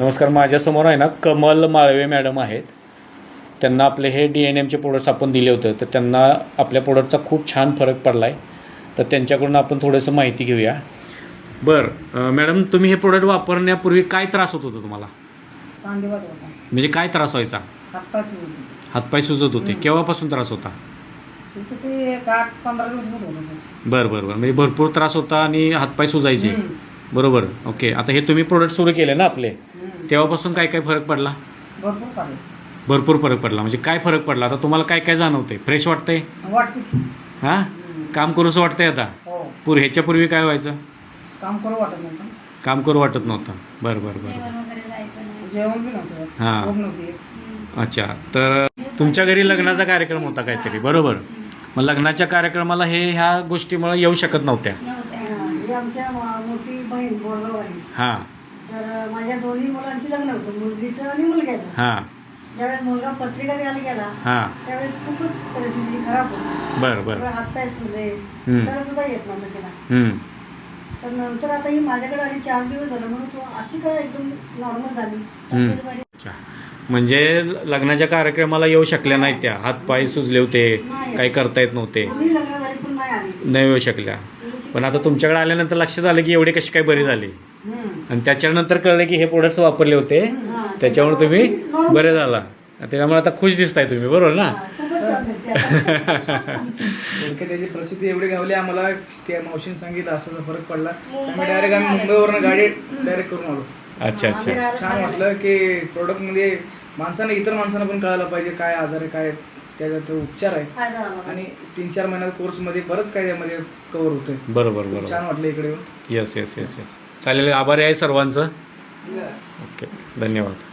नमस्कार माझ्यासमोर आहे ना कमल माळवे मॅडम आहेत. त्यांना आपले हे डी एन एमचे प्रोडक्ट्स आपण दिले होते तर त्यांना आपल्या प्रोडक्टचा खूप छान फरक पडला आहे तर त्यांच्याकडून आपण थोडंसं माहिती घेऊया. बरं मॅडम तुम्ही हे प्रोडक्ट वापरण्यापूर्वी काय त्रास होत होता तुम्हाला? म्हणजे काय त्रास व्हायचा? हातपाय सुजत होते. केव्हापासून त्रास होता. बरं बरं बरं. म्हणजे भरपूर त्रास होता आणि हातपाय सुजायचे. बरोबर. ओके. आता हे तुम्ही प्रोडक्ट सुरू केले ना आपले. तेव्हापासून काय काय फरक पडला? भरपूर फरक. पडला. म्हणजे काय फरक पडला? आता तुम्हाला काय काय जाणवतंय? फ्रेश वाटतंय? वाटते की. हां? काम करूसं वाटतंय आता? हो. पूर ह्याच्यापूर्वी काय व्हायचं? काम करू वाटत नव्हतं. काम करू वाटत नव्हतं. बरं बरं बरं जेवण वगैरे जायचं नाही. जेवण बी नव्हतं. हा. झोप नव्हती. अच्छा. तर तुमच्या घरी लग्नाचा कार्यक्रम होता काहीतरी. बरोबर. मग लग्नाच्या कार्यक्रमाला हे ह्या गोष्टीमुळे येऊ शकत नव्हत्या. नव्हत्या. ही आमच्या मा- मोठी बहीण बोरगाववाली. हां. तर माझ्या दोन्ही मुलांची लग्न होतं मुलगीचं आणि मुलग्याचं. हां. ज्यावेळेस मुलगा पत्रिका द्यायला गेला हां. त्यावेळेस खूपच परिस्थिती खराब होती. बरं बरं. सगळं हातपाय हम्म. त्याला सुद्धा येत नव्हतं हम्म. तर नंतर आता ही माझ्याकडे आली चार दिवस झालं म्हणून तू अशी काय एकदम नॉर्मल झाली. अच्छा. म्हणजे लग्नाच्या कार्यक्रमाला येऊ शकल्या नाहीत त्या. हातपाय सुजले होते काही करता येत नव्हते. कोणी लग्न झाली पण नाही आली. नाही येऊ शकल्या. पण आता तुमच्याकडे आल्यानंतर लक्षात आलं की एवढे कशी काय बरी झाली. आणि त्याच्यानंतर कळलं की हे प्रोडक्ट्स वापरले होते. त्याच्यामुळे तुम्ही बरे झाला. त्याच्यामुळे आता खुश दिसताय तुम्ही बरोबर ना? त्याची प्रसिद्धी एवढी गावली आम्हाला त्या मावशीने सांगितलं असाचा फरक पडला. त्यामुळे डायरेक्ट आम्ही मुंबईवरून गाडी डायरेक्ट करून आलो. अच्छा अच्छा. छान वाटलं की प्रोडक्टमध्ये माणसाने इतर माणसांना पण कळायला पाहिजे काय आजार आहे काय त्याच्यात उपचार आहे. आणि तीन चार महिन्यात कोर्समध्ये बरंच काय त्यामध्ये कव्हर होतंय. बरोबर बरोबर छान वाटलं इकडे येऊन. येस येस येस येस चालेल आभारी आहे सर्वांचं. ओके धन्यवाद.